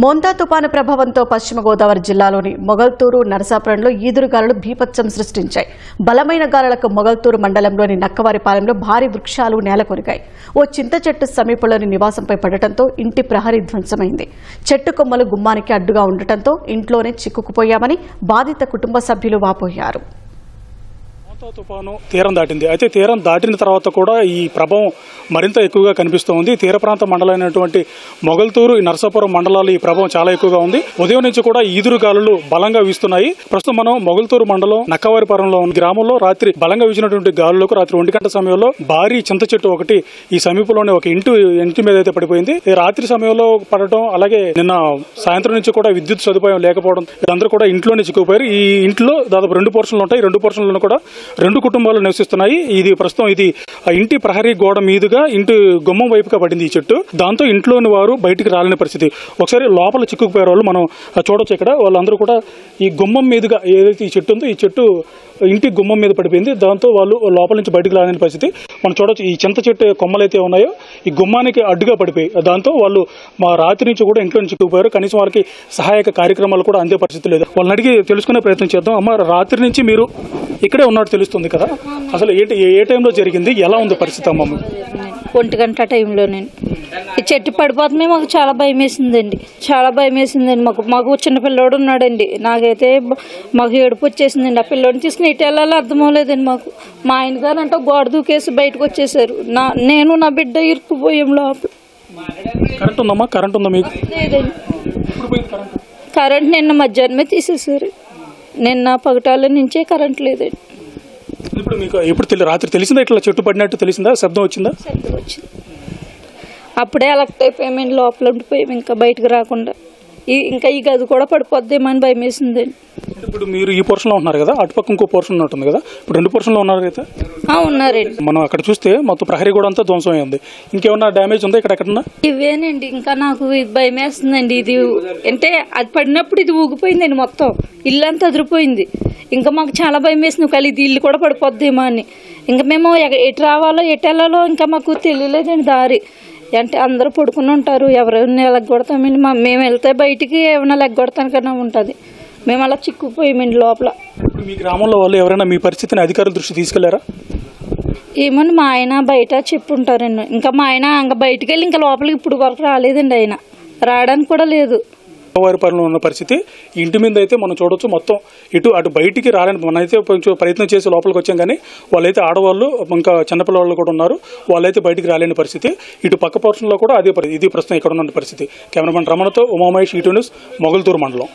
మోంతా తుపాను ప్రభావంతో పశ్చిమ గోదావరి జిల్లాలోని మొగల్తూరు నరసాపురంలో ఈదురుగాలులు భీపత్సం సృష్టించాయి. బలమైన గాలులకు మొగల్తూరు మండలంలోని నక్కవారిపాలెంలో భారీ వృక్షాలు నేలకొరిగాయి. ఓ చింత చెట్టు సమీపంలోని నివాసంపై పడటంతో ఇంటి ప్రహరీ ధ్వంసమైంది. చెట్టు కొమ్మలు గుమ్మానికి అడ్డుగా ఉండటంతో ఇంట్లోనే చిక్కుకుపోయామని బాధిత కుటుంబ సభ్యులు వాపోయారు. మోంతా తుఫాను తీరం దాటింది. అయితే తీరం దాటిన తర్వాత కూడా ఈ ప్రభావం మరింత ఎక్కువగా కనిపిస్తూ ఉంది తీర ప్రాంత మండలమైనటువంటి మొగల్తూరు నర్సాపురం మండలాలు ఈ ప్రభావం చాలా ఎక్కువగా ఉంది. ఉదయం నుంచి కూడా ఈదురు గాలులు బలంగా వీస్తున్నాయి. ప్రస్తుతం మనం మొగల్తూరు మండలం నక్కవారిపురంలో ఉన్న గ్రామంలో రాత్రి బలంగా వీచినటువంటి గాలులకు రాత్రి ఒంటి గంట సమయంలో భారీ చింత చెట్టు ఒకటి ఈ సమీపంలోనే ఒక ఇంటి ఇంటి మీద అయితే పడిపోయింది. రాత్రి సమయంలో పడటం అలాగే నిన్న సాయంత్రం నుంచి కూడా విద్యుత్ సదుపాయం లేకపోవడం అందరూ కూడా ఇంట్లోనే చిక్కుపోయారు ఈ ఇంట్లో దాదాపు రెండు పోర్షన్లు ఉంటాయి. రెండు పోర్షన్లను కూడా రెండు కుటుంబాలు నివసిస్తున్నాయి. ఇది ప్రస్తుతం ఇది ఆ ఇంటి ప్రహరీ గోడ మీదుగా ఇంటి గుమ్మం వైపుగా పడింది ఈ చెట్టు. దాంతో ఇంట్లోని వారు బయటికి రాలేని పరిస్థితి. ఒకసారి లోపల చిక్కుకుపోయారు వాళ్ళు మనం చూడొచ్చు ఇక్కడ. వాళ్ళందరూ కూడా ఈ గుమ్మం మీదుగా ఏదైతే ఈ చెట్టు ఉందో ఈ చెట్టు ఇంటి గుమ్మం మీద పడిపోయింది. దాంతో వాళ్ళు లోపల నుంచి బయటికి రాలేని పరిస్థితి. మనం చూడొచ్చు ఈ చింత చెట్టు కొమ్మలు అయితే ఉన్నాయో ఈ గుమ్మానికి అడ్డుగా పడిపోయి దాంతో వాళ్ళు మా రాత్రి నుంచి కూడా ఇంట్లో నుంచి చిక్కుపోయారు కనీసం వాళ్ళకి సహాయక కార్యక్రమాలు కూడా అందే పరిస్థితి లేదు. వాళ్ళని అడిగి తెలుసుకునే ప్రయత్నం చేద్దాం. అమ్మ రాత్రి నుంచి మీరు ఇక్కడే ఉన్నట్టు తెలుస్తుంది కదా. అసలు ఏ- ఏ టైంలో జరిగింది? ఎలా ఉంది పరిస్థితి అమ్మ? ఒంటి గంట టైంలో నేను. ఈ చెట్టు పడిపోతుంది మాకు చాలా భయం వేసిందండి. చాలా భయం వేసిందండి. మాకు మాకు చిన్న పిల్లోడు ఉన్నాడండి. నాకైతే మాకు ఏడుపు వచ్చేసిందండి. ఆ పిల్లోడిని తీసుకుని ఇటు వెళ్ళాలో అర్థం అవ్వలేదండి మాకు. మా ఆయన గారు అంటే గోడ దూకేసి బయటకు వచ్చేసారు. నా నేను నా బిడ్డ ఇరుక్కుపోయాం లోపల. కరెంట్ ఉందమ్మా? కరెంట్ ఉందా మీకు? లేదండి. కరెంట్ నిన్న మధ్యాహ్నమే తీసేసారు. నిన్న పగటాల నుంచే కరెంట్ లేదండి. ఇప్పుడు మీకు ఇప్పుడు తెలి రాత్రి తెలిసిందా? ఇట్లా చెట్టు పడినట్టు తెలిసిందా? శబ్దం వచ్చిందా? శబ్దం వచ్చింది. అప్పుడే అలక్ట్ అయిపోయామండి లోపల ఉండిపోయాం ఇంకా బయటకు రాకుండా. ఇంకా ఈ గది కూడా పడిపోద్దేమో అని భయం వేసిందండి ఇప్పుడు మీరు ఈ పోర్షన్లో ఉంటున్నారు కదా అటుపక్క ఇంకో పోర్షన్ ఉంటుంది కదా ఇప్పుడు రెండు పోర్షన్లో ఉన్నారు కదా ఆ, ఉన్నారండి. మనం అక్కడ చూస్తే మొత్తం ప్రహరీ కూడా అంతా ధ్వంసం అయింది. ఇంకేమన్నా డ్యామేజ్ ఉందా ఇక్కడ ఎక్కడన్నా? ఇవేనండి ఇంకా నాకు ఇది భయం వేస్తుందండి. ఇది అంటే అది పడినప్పుడు ఇది ఊగిపోయిందండి మొత్తం. ఇల్లు అంతా అదిరిపోయింది. ఇంకా మాకు చాలా భయం వేసింది. ఒకవేళ ఇది ఇల్లు కూడా పడిపోద్దేమో అని. ఇంకా మేము ఎటు రావాలో ఎటు వెళ్ళాలో ఇంకా మాకు తెలియలేదండి దారి. అంటే అందరూ పడుకుని ఉంటారు. ఎవరైనా లెగ్గొడతామండి మా మేము వెళ్తే బయటికి ఏమైనా లెగ్గొడతానికన్నా ఉంటుంది. మేము అలా చిక్కుపోయామండి లోపల. మీ గ్రామంలో వాళ్ళు ఎవరైనా మీ పరిస్థితిని అధికారుల దృష్టి తీసుకెళ్ళారా? ఏమని మా ఆయన బయట చెప్పుంటారండి. ఇంకా మా ఆయన ఇంకా బయటికి వెళ్ళి ఇంకా లోపలికి ఇప్పుడు వరకు రాలేదండి ఆయన. రావడానికి కూడా లేదు. వారిపాలెంలో ఉన్న పరిస్థితి. ఇంటి మీద అయితే మనం చూడొచ్చు మొత్తం ఇటు అటు బయటికి రాలని మనైతే కొంచెం ప్రయత్నం చేసి లోపలికి వచ్చాం కానీ వాళ్ళైతే ఆడవాళ్ళు ఇంకా చిన్నపిల్లవాళ్ళు కూడా ఉన్నారు. వాళ్ళైతే బయటికి రాలేని పరిస్థితి. ఇటు పక్క పోర్షన్లో కూడా అదే ఇది ప్రస్తుతం ఇక్కడ ఉన్న పరిస్థితి. కెమెరామెన్ రమణతో ఉమామహేష్ ఈటూ న్యూస్ మొగల్తూరు మండలం.